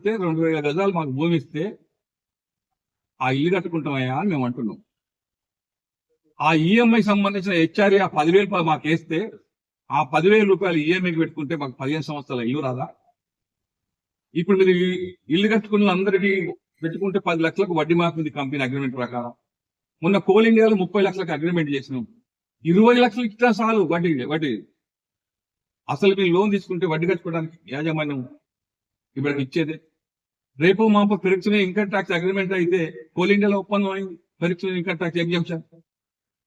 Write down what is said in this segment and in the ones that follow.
ఇస్తే రెండు వేల గజాలు మాకు భూమి ఇస్తే ఆ ఇల్లు కట్టుకుంటామయ్యా అని మేము అంటున్నాం. ఆ ఈఎంఐ సంబంధించిన హెచ్ఆర్ఏ ఆ పదివేలు మాకు వేస్తే ఆ పదివేల రూపాయలు ఈఎంఐకి పెట్టుకుంటే మాకు పదిహేను సంవత్సరాల ఇల్లు రాదా? ఇప్పుడు మీరు ఇల్లు కట్టుకున్న అందరికీ పెట్టుకుంటే పది లక్షలకు వడ్డీ మాకుంది కంపెనీ అగ్రిమెంట్ ప్రకారం. మొన్న కోల్ ఇండియాలో ముప్పై లక్షలకు అగ్రిమెంట్ చేసినాం. ఇరవై లక్షలు ఇచ్చినా చాలు వడ్డీ వడ్డీ. అసలు మీరు లోన్ తీసుకుంటే వడ్డీ కట్టుకోవడానికి యాజమాన్యం ఇప్పటికి ఇచ్చేదే. రేపు మాపు పెరుగుతున్న ఇన్కమ్ ట్యాక్స్ అగ్రిమెంట్ అయితే కోల్ ఇండియాలో ఒప్పందం అయింది. పెరుగుతున్న ఇన్కమ్ ట్యాక్స్ ఎగ్జామ్షన్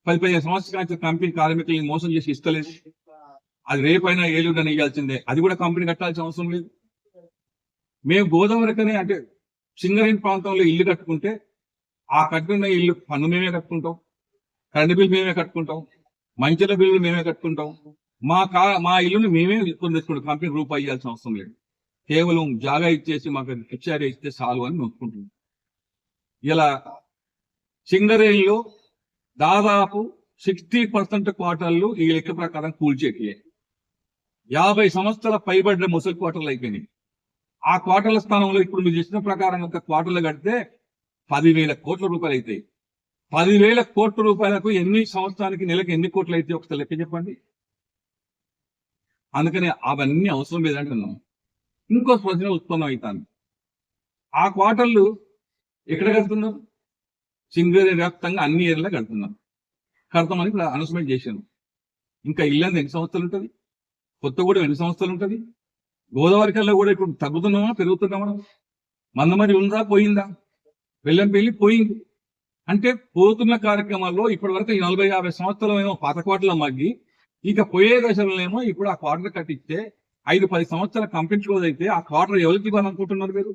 పది పదిహేను సంవత్సరాల కంపెనీ కార్మికులను మోసం చేసి ఇస్తలేదు. అది రేపైనా ఏలుడని ఇవ్వాల్సిందే అది కూడా కంపెనీ కట్టాల్సిన అవసరం లేదు. మేము గోదావరికనే అంటే సింగరేణి ప్రాంతంలో ఇల్లు కట్టుకుంటే ఆ కట్టుకున్న ఇల్లు పన్ను మేమే కట్టుకుంటాం. కరెంటు బిల్ మేమే కట్టుకుంటాం. మంచిల బిల్లు మేమే కట్టుకుంటాం. మా కా మా ఇల్లుని మేమే కొని తెచ్చుకుంటాం. కంపెనీ రూపాయి ఇవ్వాల్సిన అవసరం లేదు. కేవలం జాగా ఇచ్చేసి మాకు హెచ్ఆర్ఏ ఇస్తే చాలు అని నొప్పుకుంటున్నాం ఇలా సింగరేణిలో దాదాపు సిక్స్టీ పర్సెంట్ క్వార్టర్లు ఈ లెక్క ప్రకారం కూల్చేటియే యాభై సంవత్సరాల పైబడిన ముసలి క్వార్టర్లు అయిపోయినాయి. ఆ క్వార్టర్ల స్థానంలో ఇప్పుడు మీరు ఇచ్చిన ప్రకారం ఒక క్వార్టర్లు కడితే పదివేల కోట్ల రూపాయలు అవుతాయి పదివేల కోట్ల రూపాయలకు ఎన్ని సంవత్సరానికి నెలకు ఎన్ని కోట్లు అయితే ఒకసారి లెక్క చెప్పండి? అందుకని అవన్నీ అవసరం లేదంటున్నాం. ఇంకో ప్రశ్న ఉత్పన్నం అవుతాను ఆ క్వార్టర్లు ఎక్కడ కడుతున్నారు? సింగరేణి వ్యాప్తంగా అన్ని ఏరియాలో కడుతున్నారు. కడతామని ఇప్పుడు అనౌన్స్మెంట్ చేశాను ఇంకా ఇల్లంది ఎన్ని సంవత్సరాలు ఉంటుంది? కొత్తగూడెం ఎన్ని సంవత్సరాలు ఉంటుంది? గోదావరి కల్లా కూడా ఇప్పుడు తగ్గుతున్నామా పెరుగుతున్నామా? మందమరి ఉందా పోయిందా? వెళ్ళం పెళ్ళి పోయింది. అంటే పోతున్న కార్యక్రమాల్లో ఇప్పటి వరకు ఈ నలభై యాభై సంవత్సరాలు ఏమో పాత కోట్ల మగ్గి ఇక పోయే దశలోనేమో ఇప్పుడు ఆ క్వార్టర్ కట్టిస్తే ఐదు పది సంవత్సరాల కంపెనీ క్లోజ్ అయితే ఆ క్వార్టర్ ఎవరికి ఇవ్వాలనుకుంటున్నారు మీరు?